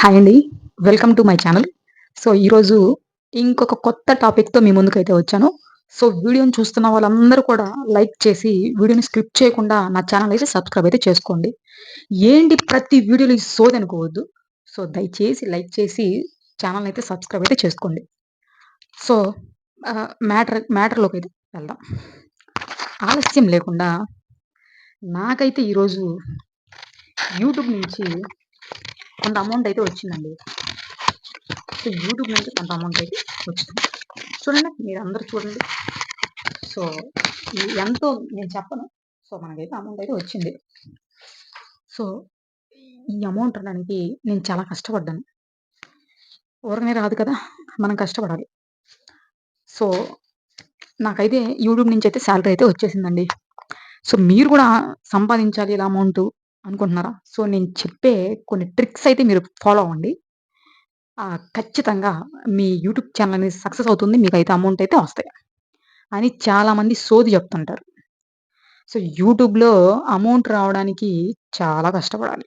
Hi అండి. Welcome to my channel so ఈరోజు ఇంకొక కొత్త టాపిక్తో మీ ముందుకైతే వచ్చాను. సో వీడియోని చూస్తున్న వాళ్ళందరూ కూడా లైక్ చేసి వీడియోని స్క్రిప్ట్ చేయకుండా నా ఛానల్ అయితే సబ్స్క్రైబ్ అయితే చేసుకోండి. ఏంటి ప్రతి వీడియోలో ఈ సోది అనుకోవద్దు. సో దయచేసి లైక్ చేసి ఛానల్ అయితే సబ్స్క్రైబ్ అయితే చేసుకోండి. సో మ్యాటర్ మ్యాటర్లోకి అయితే వెళ్దాం. ఆలస్యం లేకుండా నాకైతే ఈరోజు యూట్యూబ్ నుంచి కొంత అమౌంట్ అయితే వచ్చిందండి. సో యూట్యూబ్ నుంచి కొంత అమౌంట్ అయితే వచ్చింది. చూడండి మీరు అందరు చూడండి. సో ఎంతో నేను చెప్పను. సో మనకైతే అమౌంట్ అయితే వచ్చింది. సో ఈ అమౌంట్ అనడానికి నేను చాలా కష్టపడ్డాను. ఎవరికనే రాదు కదా మనం కష్టపడాలి. సో నాకైతే యూట్యూబ్ నుంచి అయితే శాలరీ అయితే వచ్చేసిందండి. సో మీరు కూడా సంపాదించాలి ఇలా అమౌంట్ అనుకుంటున్నారా? సో నేను చెప్పే కొన్ని ట్రిక్స్ అయితే మీరు ఫాలో అవ్వండి. ఖచ్చితంగా మీ యూట్యూబ్ ఛానల్ అనేది సక్సెస్ అవుతుంది. మీకు అయితే అమౌంట్ అయితే వస్తాయి అని చాలామంది సోది చెప్తుంటారు. సో యూట్యూబ్లో అమౌంట్ రావడానికి చాలా కష్టపడాలి.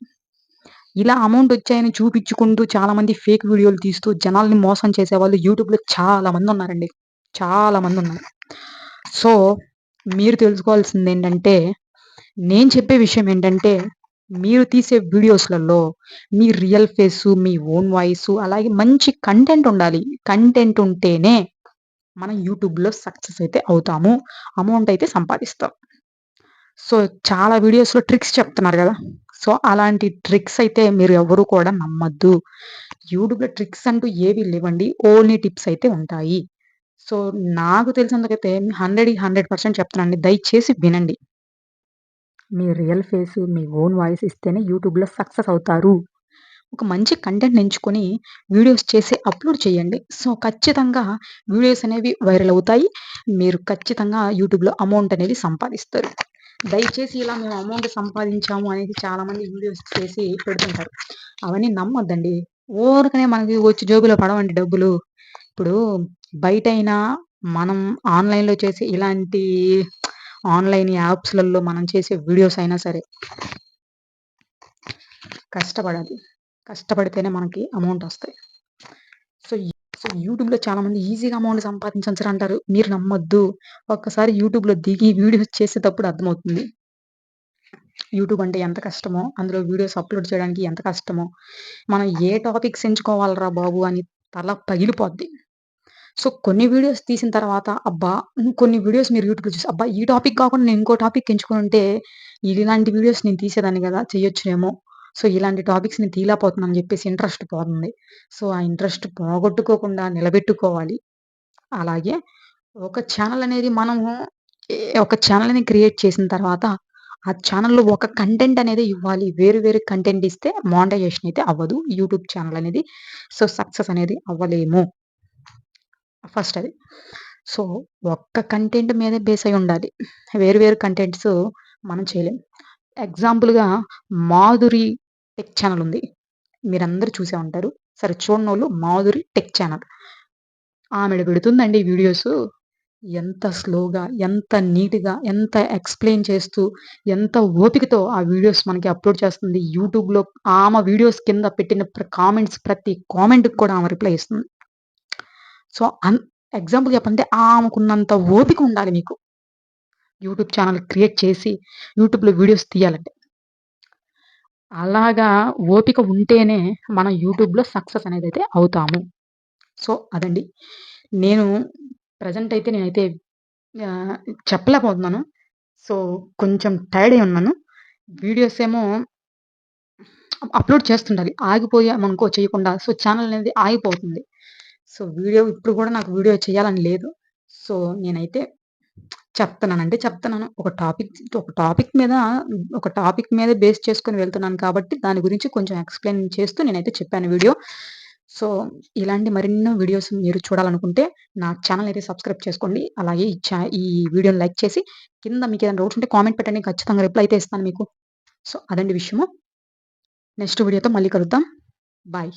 ఇలా అమౌంట్ వచ్చాయని చూపించుకుంటూ చాలామంది ఫేక్ వీడియోలు తీస్తూ జనాల్ని మోసం చేసేవాళ్ళు యూట్యూబ్లో చాలామంది ఉన్నారండి. చాలామంది ఉన్నారు. సో మీరు తెలుసుకోవాల్సింది ఏంటంటే నేను చెప్పే విషయం ఏంటంటే మీరు తీసే వీడియోస్లలో మీ రియల్ ఫేసు మీ ఓన్ వాయిస్ అలాగే మంచి కంటెంట్ ఉండాలి. కంటెంట్ ఉంటేనే మనం యూట్యూబ్లో సక్సెస్ అయితే అవుతాము. అమౌంట్ అయితే సంపాదిస్తాం. సో చాలా వీడియోస్లో ట్రిక్స్ చెప్తున్నారు కదా. సో అలాంటి ట్రిక్స్ అయితే మీరు ఎవరు కూడా నమ్మద్దు. యూట్యూబ్లో ట్రిక్స్ అంటూ ఏవి లేవండి. ఓన్లీ టిప్స్ అయితే ఉంటాయి. సో నాకు తెలిసినందుకైతే హండ్రెడ్ హండ్రెడ్ పర్సెంట్ చెప్తున్నానండి. దయచేసి వినండి. మీ రియల్ ఫేస్ మీ ఓన్ వాయిస్ ఇస్తేనే యూట్యూబ్లో సక్సెస్ అవుతారు. ఒక మంచి కంటెంట్ ఎంచుకొని వీడియోస్ చేసి అప్లోడ్ చేయండి. సో ఖచ్చితంగా వీడియోస్ అనేవి వైరల్ అవుతాయి. మీరు ఖచ్చితంగా యూట్యూబ్లో అమౌంట్ అనేది సంపాదిస్తారు. దయచేసి ఇలా మేము అమౌంట్ సంపాదించాము అనేది చాలామంది వీడియోస్ చేసి పెడుతుంటారు. అవన్నీ నమ్మొద్దండి. ఊరకనే మనకి వచ్చి జోబులో పడవండి డబ్బులు. ఇప్పుడు బయటైనా మనం ఆన్లైన్లో చేసి ఇలాంటి ఆన్లైన్ యాప్స్లలో మనం చేసే వీడియోస్ అయినా సరే కష్టపడాలి. కష్టపడితేనే మనకి అమౌంట్ వస్తాయి. సో సో యూట్యూబ్లో చాలామంది ఈజీగా అమౌంట్ సంపాదించచ్చు అంటారు మీరు నమ్మొద్దు. ఒక్కసారి యూట్యూబ్లో దిగి వీడియోస్ చేసేటప్పుడు అర్థమవుతుంది. యూట్యూబ్ అంటే ఎంత కష్టమో అందులో వీడియోస్ అప్లోడ్ చేయడానికి ఎంత కష్టమో మనం ఏ టాపిక్స్ ఎంచుకోవాలరా బాబు అని తల పగిలిపోద్ది. సో కొన్ని వీడియోస్ తీసిన తర్వాత అబ్బా కొన్ని వీడియోస్ మీరు యూట్యూబ్లో చూసి అబ్బా ఈ టాపిక్ కాకుండా నేను ఇంకో టాపిక్ ఎంచుకుని ఉంటే ఇలాంటి వీడియోస్ నేను తీసేదాన్ని కదా చేయొచ్చునేమో సో ఇలాంటి టాపిక్స్ నేను తీలేకపోతున్నాను చెప్పేసి ఇంట్రెస్ట్ పోతుంది. సో ఆ ఇంట్రెస్ట్ పోగొట్టుకోకుండా నిలబెట్టుకోవాలి. అలాగే ఒక ఛానల్ అనేది మనము ఒక ఛానల్ని క్రియేట్ చేసిన తర్వాత ఆ ఛానల్లో ఒక కంటెంట్ అనేది ఇవ్వాలి. వేరు వేరు కంటెంట్ ఇస్తే మానిటైజేషన్ అయితే అవ్వదు. యూట్యూబ్ ఛానల్ అనేది సో సక్సెస్ అనేది అవ్వలేము. ఫస్ట్ అది. సో ఒక్క కంటెంట్ మీదే బేస్ అయి ఉండాలి. వేరు వేరు కంటెంట్స్ మనం చేయలేం. ఎగ్జాంపుల్గా మాధురి టెక్ ఛానల్ ఉంది. మీరందరూ చూసే ఉంటారు. సరే చూడనోళ్ళు మాధురి టెక్ ఛానల్. ఆమె పెడుతుందండి వీడియోస్. ఎంత స్లోగా ఎంత నీట్గా ఎంత ఎక్స్ప్లెయిన్ చేస్తూ ఎంత ఓపికతో ఆ వీడియోస్ మనకి అప్లోడ్ చేస్తుంది. యూట్యూబ్లో ఆమె వీడియోస్ కింద పెట్టిన కామెంట్స్ ప్రతి కామెంట్కి కూడా ఆమె రిప్లై ఇస్తుంది. సో అన్ ఎగ్జాంపుల్ చెప్పంటే ఆమెకున్నంత ఓపిక ఉండాలి మీకు. యూట్యూబ్ ఛానల్ క్రియేట్ చేసి యూట్యూబ్లో వీడియోస్ తీయాలంటే. అలాగా ఓపిక ఉంటేనే మనం యూట్యూబ్లో సక్సెస్ అనేది అయితే అవుతాము. సో అదండి. నేను ప్రజెంట్ అయితే నేనైతే చెప్పలేకపోతున్నాను. సో కొంచెం టైర్డ్ అయి ఉన్నాను. వీడియోస్ ఏమో అప్లోడ్ చేస్తుండాలి. ఆగిపోయామనుకో చేయకుండా సో ఛానల్ అనేది ఆగిపోతుంది. సో వీడియో ఇప్పుడు కూడా నాకు వీడియో చేయాలని లేదు. సో నేనైతే చెప్తున్నానంటే చెప్తున్నాను. ఒక టాపిక్ ఒక టాపిక్ మీద ఒక టాపిక్ మీద బేస్ చేసుకొని వెళ్తున్నాను కాబట్టి దాని గురించి కొంచెం ఎక్స్ప్లెయిన్ చేస్తూ నేనైతే చెప్పాను వీడియో. సో ఇలాంటి మరిన్నో వీడియోస్ మీరు చూడాలనుకుంటే నా ఛానల్ అయితే సబ్స్క్రైబ్ చేసుకోండి. అలాగే ఈ ఈ వీడియోని లైక్ చేసి కింద మీకు ఏదైనా డౌట్స్ ఉంటే కామెంట్ పెట్టండి. ఖచ్చితంగా రిప్లై అయితే ఇస్తాను మీకు. సో అదండి విషయము. నెక్స్ట్ వీడియోతో మళ్ళీ కలుద్దాం. బాయ్.